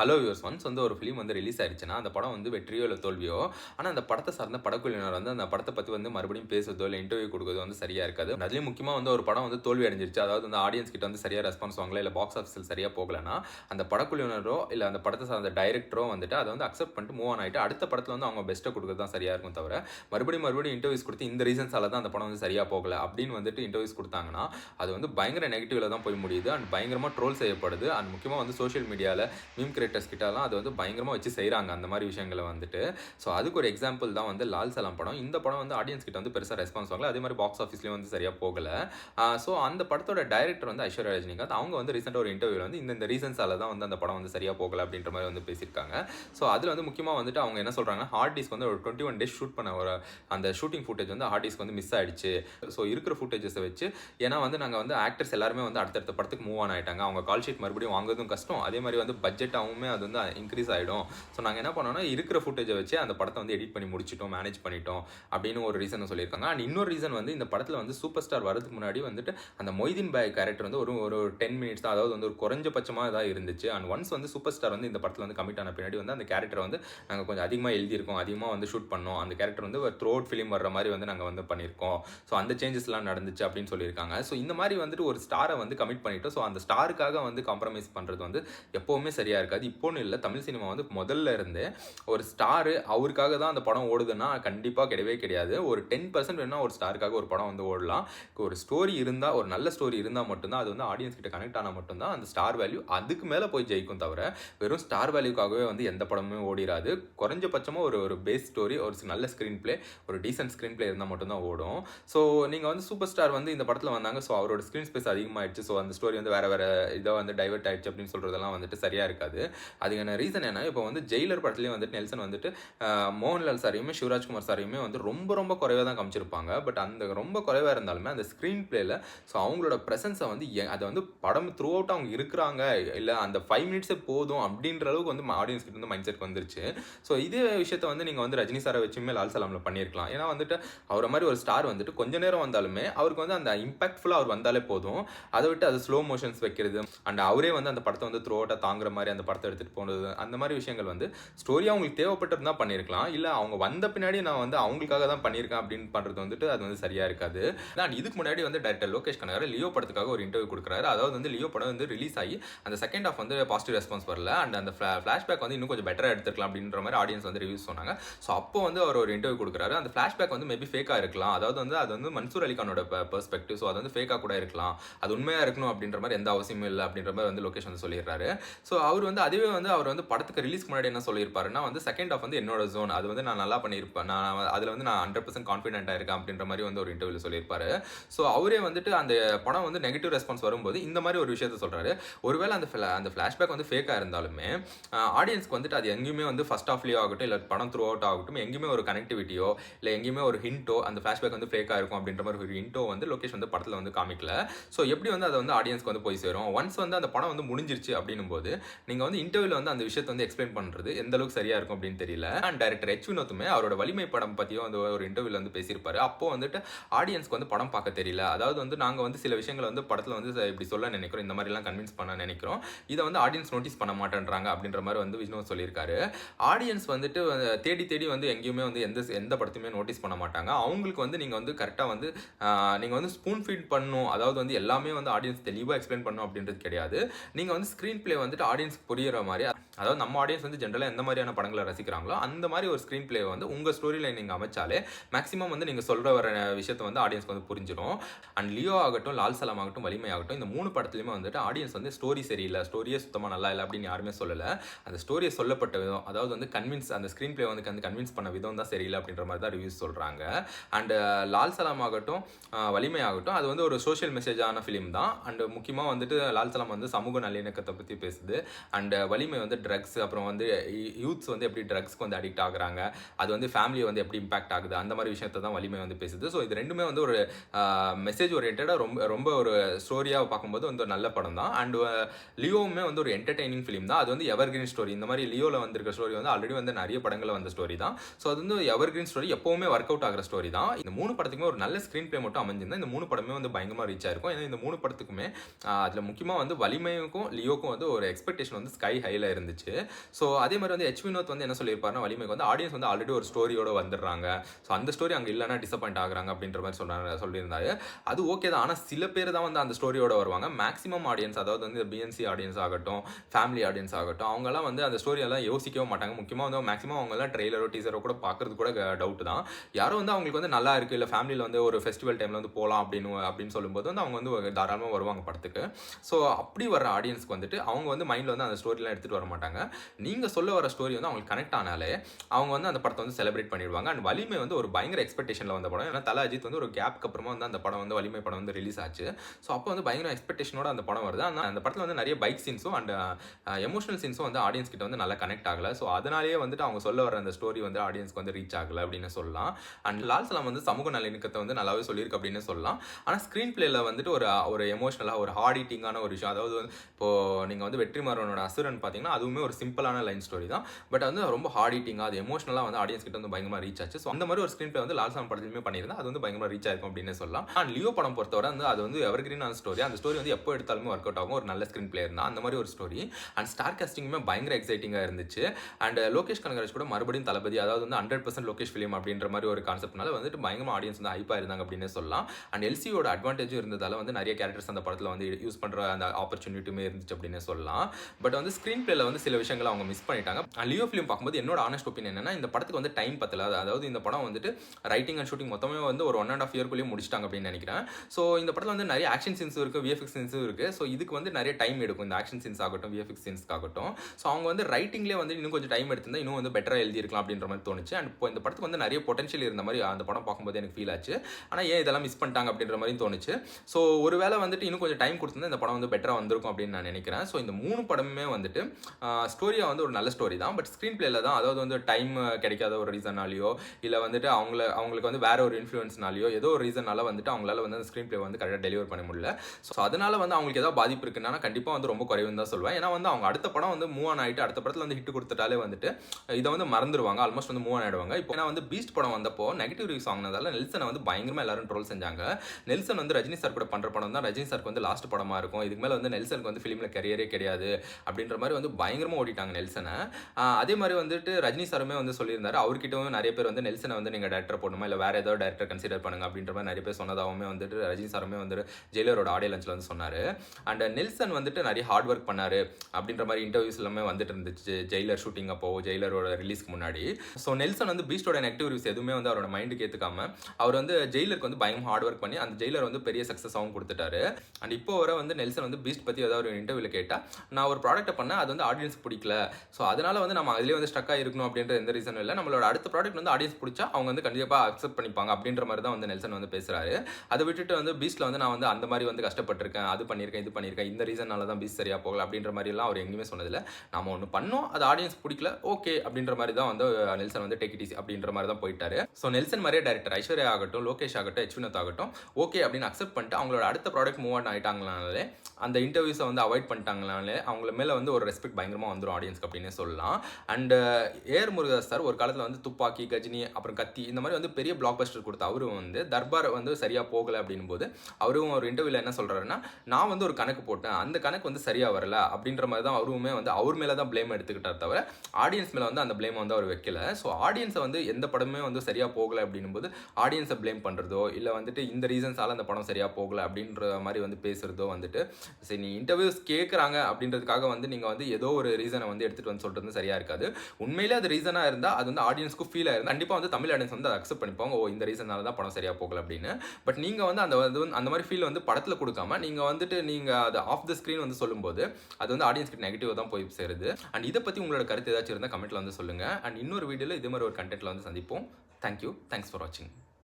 Hello views once வந்து ஒரு film வந்து ரிலீஸ் ஆயிடுச்சுன்னா அந்த படம் வந்து வெற்றியோ இல்லை தோல்வியோ ஆனால் அந்த படத்தை சார்ந்த படக்குழுவினர் வந்து அந்த படத்தை பற்றி வந்து மறுபடியும் பேசுறதோ இல்லை இன்டர்வியூ கொடுக்கறதோ வந்து சரியாக இருக்காது. அதுலேயும் முக்கியமாக வந்து ஒரு படம் வந்து தோல்வி அடைஞ்சிருச்சு. அதாவது வந்து ஆடியன்ஸ் கிட்ட வந்து சரியாக ரெஸ்பான்ஸ் வாங்கல இல்லை பாக்ஸ் ஆஃபீஸில் சரியாக போகலன்னா அந்த படக்குழுவினரோ இல்லை அந்த படத்தை சார்ந்த டைரக்டரோ வந்துட்டு அதை வந்து அக்செப்ட் பண்ணிட்டு மூவ் ஆன் ஆகிட்டு அடுத்த படத்தில் வந்து அவங்க பெஸ்ட்டை கொடுக்குறது தான் சரியாக இருக்கும் தவிர மறுபடியும் மறுபடியும் இன்டர்வியூஸ் கொடுத்து இந்த ரீசன்ஸால தான் அந்த படம் வந்து சரியாக போகல அப்படின்னு வந்துட்டு இன்டர்வியூஸ் கொடுத்தாங்கன்னா அது வந்து பயங்கர நெகட்டிவில் தான் போய் முடியுது. அண்ட் பயங்கரமாக ட்ரோல் செய்யப்படுது. அண்ட் முக்கியமாக வந்து சோஷியல் மீடியாவில் மீம் கிரியேட்டர்ஸ் கிட்டலாம் அது வந்து பயங்கரமாக வச்சு செய்கிறாங்க அந்த மாதிரி விஷயங்களை வந்துட்டு. ஸோ அதுக்கு ஒரு எக்ஸாம்பிள் தான் வந்து லால் சலாம் படம். இந்த படம் வந்து ஆடியன்ஸ் கிட்ட வந்து பெருசாக ரெஸ்பான்ஸ் வாங்கல. அதே மாதிரி பாக்ஸ் ஆஃபீஸ்லேயும் வந்து சரியாக போகலை. ஸோ அந்த படத்தோட டைரக்டர் வந்து ஐஸ்வர்யா ரஜினிகாந்த். அவங்க வந்து ரீசெண்டாக ஒரு இன்டர்வியூவில் வந்து இந்த இந்த ரீசன்ஸால தான் வந்து அந்த படம் வந்து சரியாக போகலை அப்படின்ற மாதிரி வந்து பேசியிருக்காங்க. ஸோ அதில் வந்து முக்கியமாக வந்துட்டு அவங்க என்ன சொல்கிறாங்கன்னா ஹார்ட் டிஸ்க் வந்து ஒரு டுவெண்ட்டி ஒன் டேஸ் ஷூட் பண்ண ஒரு அந்த ஷூட்டிங் ஃபுட்டேஜ் வந்து ஹார்ட் டிஸ்க் வந்து மிஸ் ஆகிடுச்சு ஸோ இருக்கிற ஃபுட்டேஜஸை வச்சு ஏன்னா வந்து நாங்கள் வந்து ஆக்டர்ஸ் எல்லாருமே வந்து அடுத்தடுத்த படத்துக்கு மூவ் ஆன் ஆகிட்டாங்க அவங்க கால் ஷீட் மறுபடியும் வாங்குறதும் கஷ்டம். அதே மாதிரி வந்து பட்ஜெட்டாகவும் அது வந்து இன்க்ரீஸ் ஆகிடும் ஸோ நாங்கள் என்ன பண்ணோம்னா இருக்கிற ஃபுட்டேஜை வச்சு அந்த படத்தை வந்து எடிட் பண்ணி முடிச்சிட்டோம் மேனேஜ் பண்ணிட்டோம் அப்படின்னு ஒரு ரீசன் சொல்லியிருக்காங்க. அண்ட் இன்னொரு ரீசன் வந்து இந்த படத்தில் வந்து சூப்பர் ஸ்டார் வரதுக்கு முன்னாடி வந்துட்டு அந்த மொய்தீன் பாய் கேரக்டர் வந்து ஒரு ஒரு டென் மினிட்ஸ் தான் அதாவது வந்து ஒரு குறைஞ்சபட்சமாக இதாக இருந்துச்சு. அண்ட் ஒன்ஸ் வந்து சூப்பர் ஸ்டார் வந்து இந்த படத்தில் வந்து கமிட் ஆன பின்னாடி வந்து அந்த கேரக்டர் வந்து நாங்கள் கொஞ்சம் அதிகமாக எழுதியிருக்கோம். அதிகமாக வந்து ஷூட் பண்ணோம். அந்த கேரக்டர் வந்து ஒரு த்ரோட் ஃபிலிம் வர்ற மாதிரி வந்து நாங்கள் வந்து பண்ணியிருக்கோம். ஸோ அந்த சேஞ்சஸ்லாம் நடந்துச்சு அப்படின்னு சொல்லியிருக்காங்க. ஸோ இந்த மாதிரி வந்துட்டு ஒரு ஸ்டாரை வந்து கமிட் பண்ணிட்டோம். ஸோ அந்த ஸ்டாருக்காக வந்து காம்ப்ரமைஸ் பண்ணுறது வந்து எப்போவுமே சரியாக இருக்காது. இப்போன்னு இல்லை தமிழ் சினிமா வந்து முதல்ல இருந்து ஒரு ஸ்டாரு அவருக்காக தான் அந்த படம் ஓடுதுன்னா கண்டிப்பாக கிடையவே கிடையாது. ஒரு டென் பர்சன்ட் வேணால் ஒரு ஸ்டாருக்காக ஒரு படம் வந்து ஓடலாம். ஒரு ஸ்டோரி இருந்தால் ஒரு நல்ல ஸ்டோரி இருந்தால் மட்டும்தான் அது வந்து ஆடியன்ஸ் கிட்ட கனெக்ட் ஆனால் மட்டும்தான் அந்த ஸ்டார் வேல்யூ அதுக்கு மேலே போய் ஜெயிக்கும் தவிர வெறும் ஸ்டார் வேல்யூக்காகவே வந்து எந்த படமுமே ஓடிராது. குறைஞ்சபட்சமாக ஒரு ஒரு பேஸ் ஸ்டோரி ஒரு நல்ல ஸ்க்ரீன் ப்ளே ஒரு டீசென்ட் ஸ்க்ரீன் பிளே இருந்தால் மட்டும்தான் ஓடும். ஸோ நீங்கள் வந்து சூப்பர் ஸ்டார் வந்து இந்த படத்தில் வந்தாங்க ஸோ அவரோட ஸ்க்ரீன் ஸ்பேஸ் அதிகமாகிடுச்சு ஸோ அந்த ஸ்டோரி வந்து வேறு வேறு இதை வந்து டைவர்ட் ஆகிடுச்சு அப்படின்னு சொல்கிறதெல்லாம் வந்துட்டு சரியாக இருக்காது. அதுக்கான ரீசன் என்ன? இப்போ வந்து ஜெயிலர் படத்துலேயும் வந்துட்டு நெல்சன் வந்துட்டு மோகன்லால் சாரையுமே சிவராஜ்குமார் சாரையுமே வந்து ரொம்ப ரொம்ப குறைவாக தான் காமிச்சிருப்பாங்க. பட் அந்த ரொம்ப குறைவாக இருந்தாலுமே அந்த ஸ்க்ரீன் பிளேல ஸோ அவங்களோட ப்ரெசன்ஸை வந்து அதை வந்து படம் த்ரூ அவுட் அவங்க இருக்கிறாங்க. இல்லை அந்த ஃபைவ் மினிட்ஸே போதும் அப்படின்ற அளவுக்கு வந்து ஆடியன்ஸ் கிட்ட வந்து மைண்ட் செட் வந்துருச்சு. ஸோ இதே விஷயத்த வந்து நீங்கள் வந்து ரஜினி சாரை வச்சுமே லால் சலாமில் பண்ணியிருக்கலாம் ஏன்னா வந்துட்டு அவரை மாதிரி ஒரு ஸ்டார் வந்துட்டு கொஞ்ச நேரம் வந்தாலுமே அவருக்கு வந்து அந்த இம்பாக்ட்ஃபுல்லாக அவர் வந்தாலே போதும். அதை விட்டு அது ஸ்லோ மோஷன்ஸ் வைக்கிறது அண்ட் அவரே வந்து அந்த படத்தை வந்து த்ரூ அவுட்டாக தாங்குற மாதிரி அந்த படத்தை எடுத்துகிட்டு போனது அந்த மாதிரி விஷயங்கள் வந்து ஸ்டோரியாக அவங்களுக்கு தேவைப்பட்டிருந்தா பண்ணியிருக்கலாம். இல்லை அவங்க வந்த பின்னாடி நான் வந்து அவங்களுக்காக தான் பண்ணியிருக்கேன் அப்படின்னு பண்ணுறது வந்துட்டு அது வந்து சரியாக இருக்காது. நான் இதுக்கு முன்னாடி வந்து டேரக்டர் லோகேஷ் கனகர் லியோ படத்துக்காக ஒரு இன்டர்வியூ கொடுக்குறாரு. அதாவது வந்து லியோ படம் வந்து ரிலீஸ் ஆகி அந்த செகண்ட் ஆஃப் வந்து பாசிட்டிவ் ரெஸ்பான்ஸ் வரல. அண்ட் அந்த ஃப்ளாஷ்பேக் வந்து இன்னும் கொஞ்சம் பெட்டராக எடுத்துக்கலாம் அப்படின்ற மாதிரி ஆடியன்ஸ் வந்து ரிவ்யூஸ் சொன்னாங்க. ஸோ அப்போ வந்து அவர் ஒரு இன்டர்வியூ கொடுக்குறாரு. அந்த ஃப்ளாஷ்பேக் வந்து மேபி ஃபேக்காக இருக்கலாம். அதாவது வந்து அது வந்து மன்சூர் அலிகானோட பெர்ஸ்பெக்டிவ் ஸோ அது வந்து ஃபேக்காக கூட இருக்கலாம். அது உண்மையாக இருக்கணும் அப்படின்ற மாதிரி எந்த அவசியமும் இல்லை அப்படின்ற மாதிரி வந்து லொக்கேஷன் வந்து சொல்லிடுறாரு. ஸோ அவர் வந்து அதுவே வந்து அவர் வந்து படத்துக்கு ரிலீஸ்க்கு முன்னாடி என்ன சொல்லியிருப்பாருன்னா வந்து செகண்ட் ஆஃப் வந்து என்னோட ஜோன் அது வந்து நான் நல்லா பண்ணியிருப்பேன். நான் அதில் வந்து நான் ஹண்ட்ரட் பர்சன்ட் கான்ஃபிடென்ட்டாக இருக்கேன் அப்படின்ற மாதிரி வந்து ஒரு இன்டர்வியூவில் சொல்லியிருப்பாரு. ஸோ அவரே வந்துட்டு அந்த படம் வந்து நெகட்டிவ் ரெஸ்பான்ஸ் வரும்போது இந்த மாதிரி ஒரு விஷயத்த சொல்கிறாரு ஒருவேளை அந்த அந்த ஃப்ளாஷ்பேக் வந்து ஃபேக்காக இருந்தாலுமே ஆடியன்ஸ்க்கு வந்துட்டு அது எங்கேயுமே வந்து ஃபர்ஸ்ட் ஆஃப்லேயோ ஆகட்டும் இல்லை படம் த்ரூ அவுட் ஆகட்டும் எங்கேயுமே ஒரு கனெக்டிவிட்டியோ இல்லை எங்கேயுமே ஒரு ஹிண்ட்டோ அந்த ஃப்ளாஷ்பேக் வந்து ஃபேக்காக இருக்கும் அப்படின்ற மாதிரி ஒரு ஹிண்ட்டோ வந்து லொகேஷன் வந்து படத்தில் வந்து காமிக்கல. ஸோ எப்படி வந்து அதை வந்து ஆடியன்ஸ்க்கு வந்து போய் சேரும்? ஒன்ஸ் வந்து அந்த படம் வந்து முடிஞ்சிருச்சு அப்படின்னும் போது நீங்கள் வந்து இன்டர்வியூல வந்து அந்த விஷயத்தை வந்து எக்ஸ்பிளைன் பண்ணுறது எந்த அளவுக்கு சரியாக இருக்கும் அப்படின்னு தெரியல. அண்ட் டேரக்டர் எச் வினோத்துமே அவரோட வலிமை படம் பத்தியும் வந்து ஒரு இன்டர்வியூவில் வந்து பேசியிருப்பாரு. அப்போ வந்துட்டு ஆடியன்ஸ்க்கு வந்து படம் பார்க்க தெரியல. அதாவது வந்து நாங்கள் வந்து சில விஷயங்களை வந்து படத்தில் வந்து இப்படி சொல்ல நினைக்கிறோம். இந்த மாதிரிலாம் கன்வின்ஸ் பண்ண நினைக்கிறோம். இதை வந்து ஆடியன்ஸ் நோட்டீஸ் பண்ண மாட்டேன்றாங்க அப்படின்ற மாதிரி வந்து விஷ்ணு சொல்லியிருக்காரு. ஆடியன்ஸ் வந்துட்டு வந்து தேடி தேடி வந்து எங்கேயுமே வந்து எந்த எந்த படத்தையுமே நோட்டீஸ் பண்ண மாட்டாங்க. அவங்களுக்கு வந்து நீங்கள் வந்து கரெக்டாக வந்து நீங்கள் வந்து ஸ்பூன் ஃபீட் பண்ணணும் அதாவது வந்து எல்லாமே வந்து ஆடியன்ஸ் தெளிவாக எக்ஸ்பிளைன் பண்ணும் அப்படின்றது கிடையாது. நீங்கள் வந்து ஸ்க்ரீன் ப்ளே வந்துட்டு ஆடியன்ஸ் புரியுற மாதிரி அதாவது நம்ம ஆடியன்ஸ் வந்து ஜென்ரலாக எந்த மாதிரியான படங்களை ரசிக்கிறாங்களோ அந்த மாதிரி ஒரு ஸ்க்ரீன் ப்ளே வந்து உங்கள் ஸ்டோரி லைன் நீங்கள் அமைச்சாலே மேக்ஸிமம் வந்து நீங்கள் சொல்கிற வர விஷயத்தை வந்து ஆடியன்ஸ்க்கு வந்து புரிஞ்சிடும் அண்ட் லியோ ஆகட்டும் லால் சலாம் ஆகட்டும் வலிமை ஆகட்டும் இந்த மூணு படத்துலையுமே வந்துட்டு ஆடியன்ஸ் வந்து ஸ்டோரி சரியில்லை ஸ்டோரியே சுத்தமாக நல்லா இல்லை அப்படின்னு யாருமே சொல்லலை. அந்த ஸ்டோரியை சொல்லப்பட்ட விதம் அதாவது வந்து கன்வின்ஸ் அந்த ஸ்க்ரீன் ப்ளே வந்து வந்து கன்வின்ஸ் பண்ண விதம் தான் சரியில்லை அப்படின்ற மாதிரி தான் ரிவ்யூஸ் சொல்கிறாங்க அண்ட் uh, லால் சலாம் ஆகட்டும் uh, வலிமை ஆகட்டும் அது வந்து ஒரு சோஷியல் மெசேஜான ஃபிலிம் தான். அண்ட் முக்கியமாக வந்துட்டு லால் சலாம் வந்து சமூக நல்லிணக்கத்தை பற்றி பேசுது. அண்டு வலிமை வந்து ட்ரக்ஸ் அப்புறம் வந்து யூத்ஸ் வந்து எப்படி ட்ரக்ஸ்க்கு வந்து அடிக்ட் ஆகுறாங்க அது வந்து ஃபேமிலியை வந்து எப்படி இம்பாக்ட் ஆகுது அந்த மாதிரி விஷயத்தை தான் வலிமை வந்து பேசுது. ஸோ இது ரெண்டுமே வந்து ஒரு மெசேஜ் ஓரியன்டாக ரொம்ப ரொம்ப ஒரு ஸ்டோரியாக பார்க்கும்போது வந்து ஒரு நல்ல படம் தான். அண்ட் லியோவுமே வந்து ஒரு என்டர்டைனிங் ஃபிலிம் தான். அது வந்து எவர்கிரீன் ஸ்டோரி இந்த மாதிரி லியோவில் வந்திருக்க ஸ்டோரி வந்து ஆல்ரெடி வந்து நிறைய படங்களில் வந்த ஸ்டோரி தான். ஸோ அது வந்து எவர்கிரீன் ஸ்டோரி எப்போவுமே ஒர்க் அவுட் ஆகிற ஸ்டோரி தான். இந்த மூணு படத்துக்குமே ஒரு நல்ல ஸ்க்ரீன் ப்ளே மட்டும் அமைஞ்சிருந்தா இந்த மூணு படமே வந்து பயங்கரமாக ரீச் ஆயிருக்கும் ஏன்னா இந்த மூணு படத்துக்குமே அதில் முக்கியமாக வந்து வலிமைக்கும் லியோக்கும் வந்து ஒரு எக்ஸ்பெக்டேஷன் வந்து ஸ்கை ஹை ஹையில் இருந்துச்சு. ஸோ அதே மாதிரி வந்து ஹெச் வினோத் வந்து என்ன சொல்லியிருப்பாருன்னா வலிமைக்கு வந்து ஆடியன்ஸ் வந்து ஆல்ரெடி ஒரு ஸ்டோரியோட வந்துடுறாங்க. ஸோ அந்த ஸ்டோரி அங்கே இல்லைனா டிசப்பாயிண்ட் ஆகுறாங்க அப்படின்ற மாதிரி சொல்கிறாங்க சொல்லியிருந்தாரு. அது ஓகே தான். ஆனால் சில பேர் தான் வந்து அந்த ஸ்டோரியோட வருவாங்க. மேக்ஸிமம் ஆடியன்ஸ் அதாவது வந்து பிஎன்சி ஆடியன்ஸ் ஆகட்டும் ஃபேமிலி ஆடியன்ஸ் ஆகட்டும் அவங்கெல்லாம் வந்து அந்த ஸ்டோரியெல்லாம் யோசிக்கவே மாட்டாங்க. முக்கியமாக வந்து மேக்ஸிமம் அவங்கெல்லாம் ட்ரெய்லரோ டீசரோ கூட பார்க்குறது கூட டவுட் தான். யாரும் வந்து அவங்களுக்கு வந்து நல்லா இருக்குது இல்லை ஃபேமிலியில் வந்து ஒரு ஃபெஸ்டிவல் டைமில் வந்து போகலாம் அப்படின்னு அப்படின்னு சொல்லும்போது வந்து அவங்க வந்து தாராளமாக வருவாங்க படத்துக்கு. ஸோ அப்படி வர ஆடியன்ஸ்க்கு வந்துட்டு அவங்க வந்து மைண்டில் வந்து அந்த ஸ்டோரி ஸ்டோரிலாம் எடுத்துகிட்டு வர மாட்டாங்க. நீங்கள் சொல்ல வர ஸ்டோரி வந்து அவங்களுக்கு கனெக்ட் ஆனாலே அவங்க வந்து அந்த படத்தை வந்து செலிப்ரேட் பண்ணிடுவாங்க. அண்ட் வலிமை வந்து ஒரு பயங்கர எக்ஸ்பெக்டேஷனில் வந்த படம். ஏன்னா தல அஜித் வந்து ஒரு கேப்க்கு அப்புறமா வந்து அந்த படம் வந்து வலிமை படம் வந்து ரிலீஸ் ஆச்சு. ஸோ அப்போ வந்து பயங்கர எக்ஸ்பெக்டேஷனோட அந்த படம் வருது. ஆனால் அந்த படத்தில் வந்து நிறைய பைக் சீன்ஸும் அண்ட் எமோஷனல் சீன்ஸும் வந்து ஆடியன்ஸ் கிட்ட வந்து நல்லா கனெக்ட் ஆகலை. ஸோ அதனாலேயே வந்துட்டு அவங்க சொல்ல வர அந்த ஸ்டோரி வந்து ஆடியன்ஸ்க்கு வந்து ரீச் ஆகலை அப்படின்னு சொல்லலாம். அண்ட் லால் சலாம் வந்து சமூக நல்லிணக்கத்தை வந்து நல்லாவே சொல்லியிருக்கு அப்படின்னு சொல்லலாம். ஆனால் ஸ்க்ரீன் பிளேயில் வந்துட்டு ஒரு ஒரு எமோஷனலாக ஒரு ஹார்ட் ஈட்டிங்கான ஒரு விஷயம். அதாவது வந்து இப்போ நீங்கள் வந்து வெற்றிமாறனோட அசுரன் பார்த்தீங்கன்னா அதுவுமே ஒரு சிம்பிளான லைன் ஸ்டோரி தான். பட் வந்து ரொம்ப ஹார்ட் ஈட்டிங்காக அது எமோஷனலாக வந்து ஆடியன்ஸ் கிட்ட வந்து பயங்கரமாக ரீச் ஆச்சு. ஸோ அந்த மாதிரி ஒரு ஸ்க்ரீன் பிளே வந்து லால்சாம் படத்துலையுமே பண்ணியிருந்தா அது வந்து பயங்கரமாக ரீச் ஆயிருக்கும் அப்படின்னு சொல்லலாம். அண்ட் லியோ படம் பொறுத்தவரை வந்து அது வந்து எவர் கிரீனான ஸ்டோரி அந்த ஸ்டோரி வந்து எப்போ எடுத்தாலுமே ஒர்க் அவுட் ஆகும். ஒரு நல்ல ஸ்க்ரீன் பிளே இருந்தால் அந்த மாதிரி ஒரு ஸ்டோரி அண்ட் ஸ்டார் காஸ்டிங்குமே பயங்கர எக்ஸைட்டிங்காக இருந்துச்சு. அண்ட் லோகேஷ் கனகராஜ் கூட மறுபடியும் தளபதி அதாவது வந்து ஹண்ட்ரட் பர்சன்ட் லோகேஷ் ஃபிலிம் அப்படின்ற மாதிரி ஒரு கான்செப்ட்னால வந்துட்டு பயங்கரமாக ஆடியன்ஸ் வந்து ஹைப்பாக இருந்தாங்க அப்படின்னு சொல்லலாம். அண்ட் எல்சியோட அட்வான்டேஜும் இருந்ததால வந்து நிறைய கேரக்டர்ஸ் அந்த படத்தில் வந்து யூஸ் பண்ணுற அந்த ஆப்பர்ச்சுனிட்டியுமே இருந்துச்சு அப்படின்னு சொல்லலாம். பட் வந்து ஸ்க்ரீன் பிளேல வந்து சில விஷயங்களை அவங்க மிஸ் பண்ணிட்டாங்க. லியோ ஃபிலிம் பார்க்கும்போது என்னோட ஆனஸ்ட் ஒப்பீனியன் என்னன்னா இந்த படத்துக்கு வந்து டைம் பத்தல. அதாவது இந்த படம் வந்துட்டு ரைட்டிங் அண்ட் ஷூட்டிங் மொத்தமே வந்து ஒரு ஒன் அண்ட் ஆஃப் இயர்க்குள்ளேயே முடிச்சிட்டாங்க அப்படின்னு நினைக்கிறேன். ஸோ இந்த படத்தில் வந்து நிறைய ஆக்ஷன் சீன்ஸ் இருக்குது விஎஃப்எக்ஸ் சீன்ஸும் இருக்குது ஸோ இதுக்கு வந்து நிறைய டைம் எடுக்கும். இந்த ஆக்ஷன் சீன்ஸ் ஆகட்டும் விஎஃப்எக்ஸ் சீன்ஸ்க்கு ஆகட்டும் ஸோ அவங்க வந்து ரைட்டிங்லேயே வந்து இன்னும் கொஞ்சம் டைம் எடுத்திருந்தா இன்னும் வந்து பெட்டராக எழுதியிருக்கலாம் அப்படின்ற மாதிரி தோணுச்சு. அண்ட் இப்போ இந்த படத்துக்கு வந்து நிறைய பொட்டன்ஷியல் இருந்த மாதிரி அந்த படம் பார்க்கும்போது எனக்கு ஃபீல் ஆச்சு. ஆனால் ஏன் இதெல்லாம் மிஸ் பண்ணிட்டாங்க அப்படின்ற மாதிரி தோணுச்சு. ஸோ ஒருவேளை வந்துட்டு இன்னும் கொஞ்சம் டைம் கொடுத்துருந்தா இந்த படம் வந்து பெட்டராக வந்திருக்கும் அப்படின்னு நான் நினைக்கிறேன். ஸோ இந்த மூணு படமுமே வந்துட்டு ஸ்டோரியாக வந்து ஒரு நல்ல ஸ்டோரி தான். பட் ஸ்க்ரீன் பிளேல தான் அதாவது வந்து டைம் கிடைக்காத ஒரு ரீசனாலேயோ இல்லை வந்துட்டு அவங்கள அவங்களுக்கு வந்து வேற ஒரு இன்ஃப்ளூயன்ஸ்னாலேயோ ஏதோ ஒரு ரீசனால வந்துட்டு அவங்களால வந்து அந்த ஸ்க்ரீன் பிளே வந்து கரெக்டாக டெலிவர் பண்ண முடியல. ஸோ அதனால வந்து அவங்களுக்கு ஏதாவது பாதிப்பு இருக்குன்னா கண்டிப்பாக வந்து ரொம்ப குறைவுன்னு தான் சொல்லுவேன் ஏன்னா வந்து அவங்க அடுத்த படம் வந்து மூவ் ஆன் ஆகிட்டு அடுத்த படத்தில் வந்து ஹிட் கொடுத்துட்டாலே வந்துட்டு இதை வந்து மறந்துடுவாங்க ஆல்மோஸ்ட் வந்து மூவ் ஆன் ஆயிடுவாங்க. இப்போ ஏன்னா வந்து பீஸ்ட் படம் வந்தப்போ நெகட்டிவ் ரிவ்யூஸ் வாங்கினதால நெல்சனை வந்து பயங்கரமாக எல்லாரும் ட்ரோல் செஞ்சாங்க. நெல்சன் வந்து ரஜினி சார் கூட பண்ணுற படம் தான். ரஜினி சாருக்கு வந்து லாஸ்ட் படமாக இருக்கும். இதுக்கு மேலே வந்து நெல்சனுக்கு வந்து ஃபிலிமில் கரியரே கிடையாது. அப்படின்னு அப்படின்ற மாதிரி வந்து பயங்கரமாக ஓடிட்டாங்க நெல்சனை. அதே மாதிரி வந்துட்டு ரஜினி சாருமே வந்து சொல்லியிருந்தாரு அவர்கிட்டவும் நிறைய பேர் வந்து நெல்சனை வந்து நீங்கள் டேரக்டர் போடணுமா? இல்லை வேறு ஏதாவது டேரக்டர் கன்சிடர் பண்ணுங்க அப்படின்ற மாதிரி நிறைய பேர் சொன்னதாகவுமே வந்துட்டு ரஜினி சாருமே வந்து ஜெயிலரோட ஆடியோ லஞ்சில் வந்து சொன்னார். அண்ட் நெல்சன் வந்துட்டு நிறைய ஹார்ட் ஒர்க் பண்ணார் அப்படின்ற மாதிரி இன்டர்வியூஸ் எல்லாமே வந்துட்டு இருந்துச்சு. ஜெயிலர் ஷூட்டிங் அப்போ ஜெயிலரோட ரிலீஸ்க்கு முன்னாடி. ஸோ நெல்சன் வந்து பீஸ்டோட நெகட்டிவ் ரிவ்யூஸ் எதுவுமே வந்து அவரோட மைண்டுக்கு ஏற்றுக்காம அவர் வந்து ஜெயிலருக்கு வந்து பயங்கர ஹார்ட் ஒர்க் பண்ணி அந்த ஜெயிலர் வந்து பெரிய சக்ஸஸாகவும் கொடுத்துட்டாரு. அண்ட் இப்போ வர வந்து நெல்சன் வந்து பீஸ்ட் பற்றி ஏதாவது ஒரு இன்டர்வியூவில் கேட்டால் நான் ஒரு ப்ராடக்ட்டை பண்ணால் அது வந்து ஆடியன்ஸ் பிடிக்கல. ஸோ அதனால் வந்து நம்ம அதிலே வந்து ஸ்டக்காக இருக்கணும் அப்படின்ற எந்த ரீசனும் இல்லை. நம்மளோட அடுத்த ப்ராடக்ட் வந்து ஆடியன்ஸ் பிடிச்சா அவங்க வந்து கண்டிப்பாக அக்செப்ட் பண்ணிப்பாங்க அப்படின்ற மாதிரி தான் வந்து நெல்சன் வந்து பேசுகிறாரு அதை விட்டுட்டு வந்து பீஸ்ட்டில் வந்து நான் வந்து அந்த மாதிரி வந்து கஷ்டப்பட்டிருக்கேன் அது பண்ணியிருக்கேன் இது பண்ணியிருக்கேன் இந்த ரீசனால தான் பீஸ் சரியாக போகல அப்படின்ற மாதிரிலாம் அவர் எங்கேயுமே சொன்னதில்லை. நம்ம ஒன்று பண்ணோம் அது ஆடியன்ஸ் பிடிக்கல ஓகே அப்படின்ற மாதிரி தான் வந்து நெல்சன் வந்து டேக் இட் அப்படின்ற மாதிரி தான் போயிட்டாரு. ஸோ நெல்சன் மாதிரியே டேரக்டர் ஐஸ்வர்யா ஆகட்டும் லோகேஷ் ஆகட்டும் எச் வினோத் ஆகட்டும் ஓகே அப்படின்னு அக்செப்ட் பண்ணிட்டு அவங்களோட அடுத்த ப்ராடக்ட் மூவ் ஆன் ஆயிட்டாங்கனாலே அந்த இன்டர்வியூஸை வந்து அவாய்ட் பண்ணிட்டாங்கனாலே அவங்கள மேலே வந்து ஒரு ரெஸ்பெக்ட் பயங்கரமாக வந்துடும் ஆடியன்ஸ்க்கு அப்படின்னு சொல்லலாம். அண்டு ஏர் முருகதாஸ் சார் ஒரு காலத்தில் வந்து துப்பாக்கி கஜினி அப்புறம் கத்தி இந்த மாதிரி வந்து பெரிய பிளாக் பஸ்டர் கொடுத்த அவரும் வந்து தர்பார் வந்து சரியாக போகலை அப்படின்போது போது அவரும் ஒரு இன்டர்வியூவில் என்ன சொல்கிறாருன்னா நான் வந்து ஒரு கணக்கு போட்டேன். அந்த கணக்கு வந்து சரியாக வரல. அப்படின்ற மாதிரி தான் அவருமே வந்து அவர் மேலே தான் ப்ளேம் எடுத்துக்கிட்டார் தவிர ஆடியன்ஸ் மேலே வந்து அந்த ப்ளேம் வந்து அவர் வைக்கல. ஸோ ஆடியன்ஸை வந்து எந்த படமே வந்து சரியாக போகலை அப்படின்னும் போது ஆடியன்ஸை ப்ளேம் பண்ணுறதோ இல்லை வந்துட்டு இந்த ரீசன்ஸால் அந்த படம் சரியாக போகலை அப்படின்ற மாதிரி வந்து பேசுகிறதோ வந்துட்டு சரி நீ இன்டர்வியூஸ் கேட்குறாங்க அப்படின்றதுக்காக வந்து நீங்கள் நீங்கள் வந்து ஏதோ ஒரு ரீசனை வந்து எடுத்துகிட்டு வந்து சொல்கிறது சரியாக இருக்காது. உண்மையிலே அது ரீசனாக இருந்தால் அது வந்து ஆடியன்ஸ்க்கு ஃபீல் ஆயிருந்தா கண்டிப்பாக வந்து தமிழ் ஆடியன்ஸ் வந்து அதை அக்செப்ட் பண்ணிப்பாங்க. ஓ இந்த ரீசனால தான் படம் சரியாக போகல அப்படின்னு. பட் நீங்கள் வந்து அந்த வந்து அந்த மாதிரி ஃபீல் வந்து படத்தில் கொடுக்காம நீங்கள் வந்துட்டு நீங்கள் அது ஆஃப் த ஸ்க்ரீன் வந்து சொல்லும்போது அது வந்து ஆடியன்ஸ்க்கு நெகட்டிவ் தான் போய் சேருது. அண்ட் இதை பற்றி உங்களோட கருத்து ஏதாச்சும் இருந்தால் கமெண்ட்டில் வந்து சொல்லுங்கள் அண்ட் இன்னொரு வீடியோவில் இதே மாதிரி ஒரு கண்டென்ட்டில் வந்து சந்திப்போம். தேங்க்யூ தேங்க்ஸ் ஃபார் வாட்சிங்